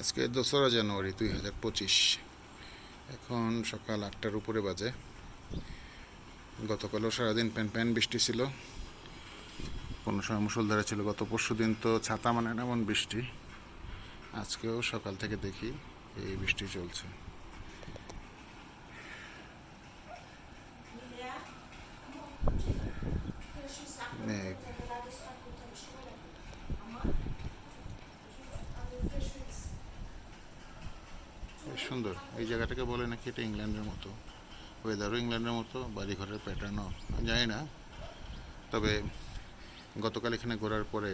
আজকে দোসরা জানুয়ারি দুই হাজার পঁচিশ। এখন সকাল আটটার উপরে বাজে। গতকালও সারাদিন প্যান প্যান বৃষ্টি ছিল। কোনো সময় মুসলধারা ছিল। গত পরশু দিন তো ছাতা মানে এমন বৃষ্টি। আজকেও সকাল থেকে দেখি এই বৃষ্টি চলছে মেঘ বেশ সুন্দর এই জায়গাটাকে বলে নাকি এটা ইংল্যান্ডের মতো? ওয়েদারও ইংল্যান্ডের মতো, বাড়িঘরের প্যাটার্নও জানি না। তবে গতকাল এখানে ঘোরার পরে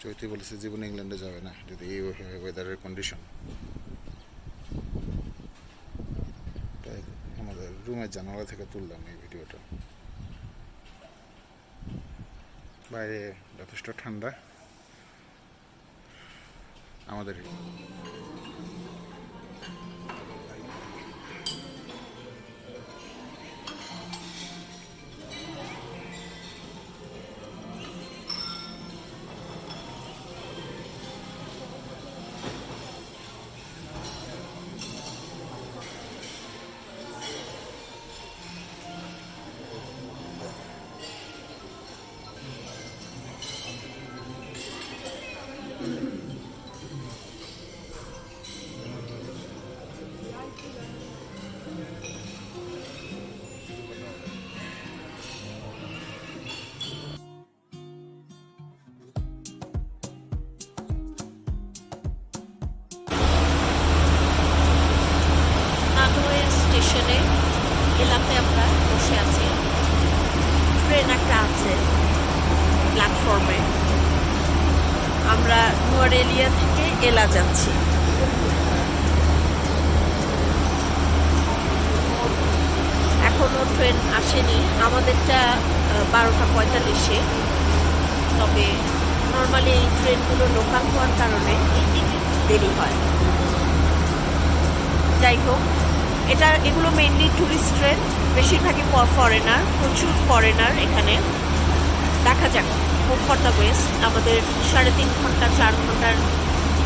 চৈতি বলেছে জীবনে ইংল্যান্ডে যাবে না, যদি এই ওয়েদারের কন্ডিশন তাই আমাদের রুমের জানালা থেকে তুললাম এই ভিডিওটা। বাইরে যথেষ্ট ঠান্ডা। আমাদের স্টেশনে এলাকায় আমরা বসে আছি। ট্রেন একটা আছে প্ল্যাটফর্মে আমরা নোয়ারেলিয়া থেকে এলা যাচ্ছি। এখনও ট্রেন আসেনি। আমাদেরটা বারোটা পঁয়তাল্লিশে। তবে নর্মালি এই ট্রেনগুলো লোকাল হওয়ার কারণে এই দেরি হয়। যাই হোক এটা, এগুলো মেইনলি ট্যুরিস্ট ট্রেন বেশিরভাগই ফরেনার প্রচুর ফরেনার এখানে। দেখা যাক হোপ ফর দ্য বেস্ট আমাদের সাড়ে তিন ঘণ্টা, চার ঘণ্টার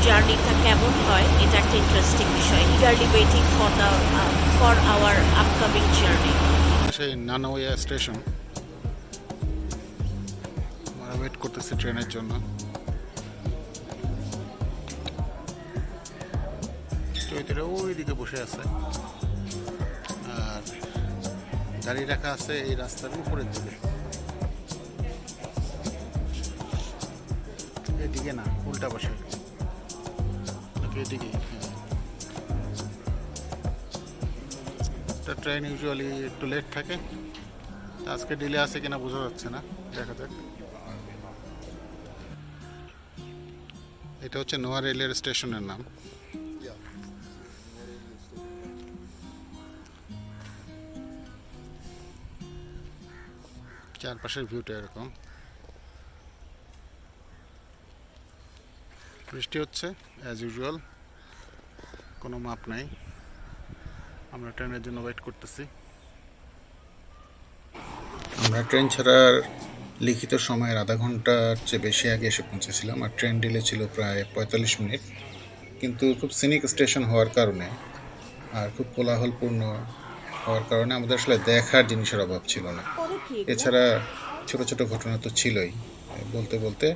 জার্নিটা কেমন হয়, এটা একটা ইন্টারেস্টিং বিষয়। Eagerly waiting for the for our upcoming journey সেই নানোয়া স্টেশন। আমরা ওয়েট করতেছি ট্রেনের জন্য। ওই বসে আছে। গাড়ি রাখা আছে এই রাস্তার উপরের দিকে। এদিকে না, উল্টা বসে এদিকে? হ্যাঁ। ট্রেন ইউজুয়ালি একটু লেট থাকে। আজকে ডিলে আছে কিনা বোঝা যাচ্ছে না। দেখা যাক। এটা হচ্ছে নোয়া রেলের স্টেশনের নাম। চারপাশের ভিউটা এরকম। বৃষ্টি হচ্ছে অ্যাজ ইউজুয়াল কোনো মাপ নাই। আমরা ট্রেনের জন্য ওয়েট করতেছি। আমরা ট্রেন ছাড়ার লিখিত সময়ের আধা ঘণ্টার চেয়ে বেশি আগে এসে পৌঁছেছিলাম, আর ট্রেন ডিলে ছিল প্রায় পঁয়তাল্লিশ মিনিট। কিন্তু খুব সিনিক স্টেশন হওয়ার কারণে, আর খুব কোলাহলপূর্ণ হওয়ার কারণে আমাদের আসলে দেখার জিনিসের অভাব ছিল না। এছাড়া ছোট ছোট ঘটনা তো ছিলই। বলতে বলতে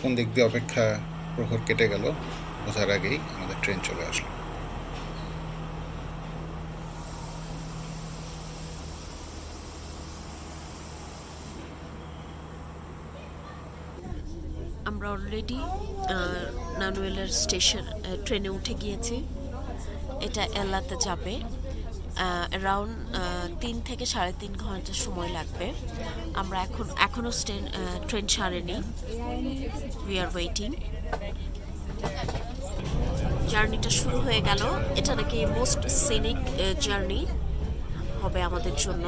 কোন দিক দিয়ে অপেক্ষা প্রহর কেটে গেল বোঝার আগেই আমাদের ট্রেন চলে আসলো। আমরা অলরেডি নানুয়েলের স্টেশন ট্রেনে উঠে গিয়েছি। এটা এলাতে যাবে। অ্যারাউন্ড তিন থেকে সাড়ে তিন ঘণ্টা সময় লাগবে। আমরা এখন এখনও ট্রেন ছাড়েনি। উই আর ওয়েটিং জার্নিটা শুরু হয়ে গেল। এটা নাকি মোস্ট সিনিক জার্নি হবে আমাদের জন্য।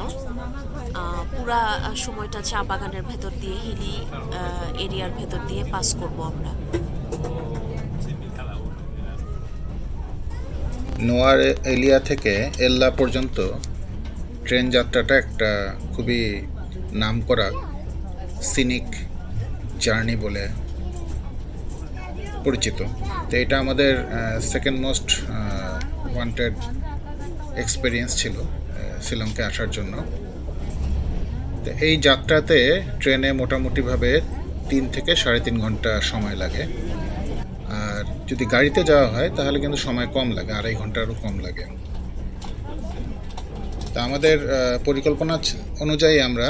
পুরা সময়টা চা বাগানের ভেতর দিয়ে হিলি এরিয়ার ভেতর দিয়ে পাস করব আমরা। নোয়ার এলিয়া থেকে এল্লা পর্যন্ত ট্রেন যাত্রাটা একটা খুবই নামকরা সিনিক জার্নি বলে পরিচিত। তো এটা আমাদের সেকেন্ড মোস্ট ওয়ান্টেড এক্সপিরিয়েন্স ছিল শিলংকে আসার জন্য। তো এই যাত্রাতে ট্রেনে মোটামুটিভাবে তিন থেকে সাড়ে তিন ঘণ্টা সময় লাগে। যদি গাড়িতে যাওয়া হয়, তাহলে কিন্তু সময় কম লাগে, আড়াই ঘন্টারও কম লাগে। তা আমাদের পরিকল্পনা অনুযায়ী আমরা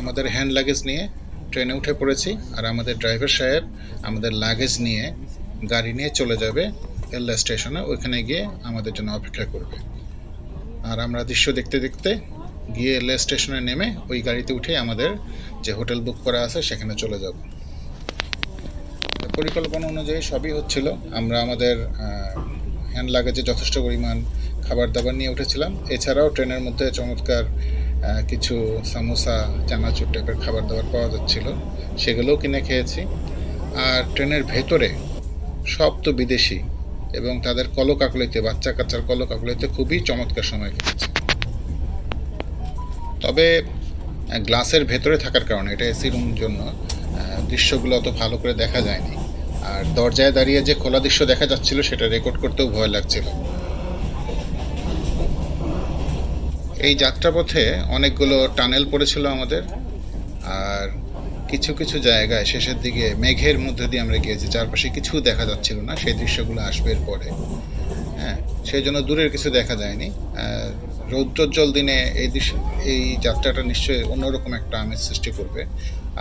আমাদের হ্যান্ড লাগেজ নিয়ে ট্রেনে উঠে পড়েছি, আর আমাদের ড্রাইভার সাহেব আমাদের লাগেজ নিয়ে গাড়ি নিয়ে চলে যাবে এল্লা স্টেশনে ওইখানে গিয়ে আমাদের জন্য অপেক্ষা করবে। আর আমরা দৃশ্য দেখতে দেখতে গিয়ে এল্লা স্টেশনে নেমে ওই গাড়িতে উঠে আমাদের যে হোটেল বুক করা আছে, সেখানে চলে যাব। পরিকল্পনা অনুযায়ী সবই হচ্ছিল। আমরা আমাদের হ্যান্ড লাগেজে যথেষ্ট পরিমাণ খাবার দাবার নিয়ে উঠেছিলাম। এছাড়াও ট্রেনের মধ্যে চমৎকার কিছু সামোসা, চানাচুর টাইপের খাবার দাবার পাওয়া যাচ্ছিল। সেগুলোও কিনে খেয়েছি। আর ট্রেনের ভেতরে সব তো বিদেশি এবং তাদের কলকাকলিতে, বাচ্চা কাচ্চার কলকাকলিতে খুবই চমৎকার সময় কেটেছে। তবে গ্লাসের ভেতরে থাকার কারণে, এটা এসি রুম জন্য দৃশ্যগুলো অত ভালো করে দেখা যায়নি। আর দরজায় দাঁড়িয়ে যে খোলা দৃশ্য দেখা যাচ্ছিল, সেটা রেকর্ড করতেও ভয় লাগছিল। এই যাত্রাপথে অনেকগুলো টানেল পড়েছিল আমাদের, আর কিছু কিছু জায়গায় শেষের দিকে মেঘের মধ্যে দিয়ে আমরা গিয়েছি, চারপাশে কিছু দেখা যাচ্ছিল না, সেই দৃশ্যগুলো আসবে পরে হ্যাঁ সেই জন্য দূরের কিছু দেখা যায়নি। রৌদ্রোজ্জ্বল দিনে এই দৃশ্য, এই যাত্রাটা নিশ্চয়ই অন্যরকম একটা আমেজ সৃষ্টি করবে।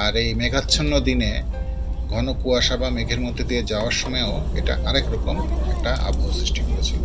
আর এই মেঘাচ্ছন্ন দিনে ঘন কুয়াশা বা মেঘের মধ্যে দিয়ে যাওয়ার সময়ও এটা আরেক রকম একটা আবহাওয়া সৃষ্টি করেছিল।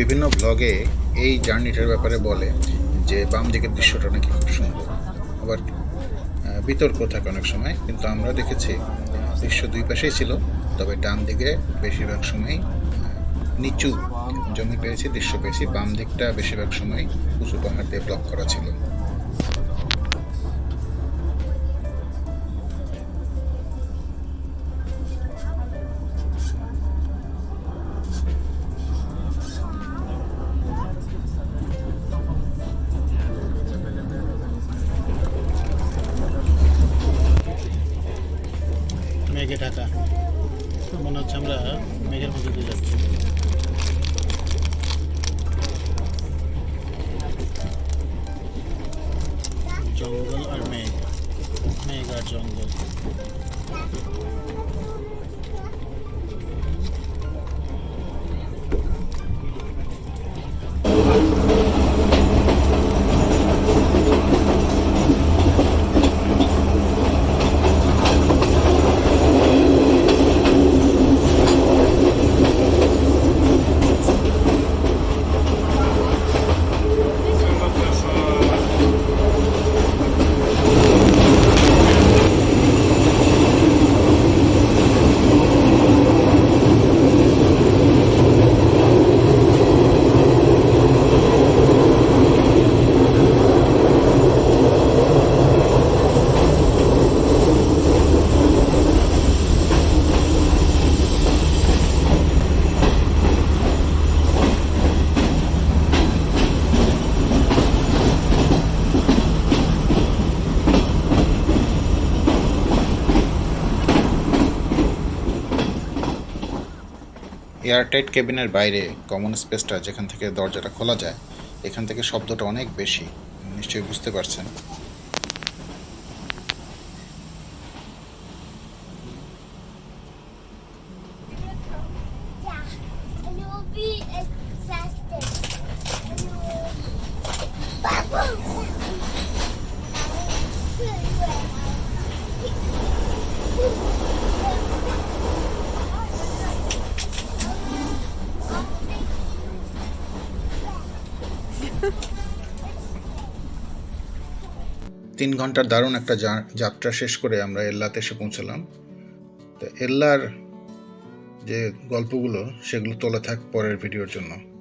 বিভিন্ন ব্লগে এই জার্নিটার ব্যাপারে বলে যে বাম দিকের দৃশ্যটা নাকি খুব সুন্দর। আবার বিতর্ক থাকে অনেক সময়, কিন্তু আমরা দেখেছি দৃশ্য দুই পাশেই ছিল, তবে ডান দিকে বেশিরভাগ সময়ই নিচু জমি পেয়েছি, দৃশ্য পেয়েছি, বাম দিকটা বেশিরভাগ সময় উঁচু পাহাড় দিয়ে ব্লক করা ছিল। মনে হচ্ছে আমরা মেঘের মধ্যে দিয়ে যাচ্ছি। জঙ্গল আর মেঘ মেঘ আর জঙ্গল। এয়ারটাইট কেবিনের বাইরে কমন স্পেসটা যেখান থেকে দরজাটা খোলা যায়, এখান থেকে শব্দটা অনেক বেশি। নিশ্চয়ই বুঝতে পারছেন। তিন ঘণ্টার দারুণ একটা যাত্রা শেষ করে আমরা এল্লাতে এসে পৌঁছলাম। তো এল্লার যে গল্পগুলো, সেগুলো তোলা থাক পরের ভিডিওর জন্য।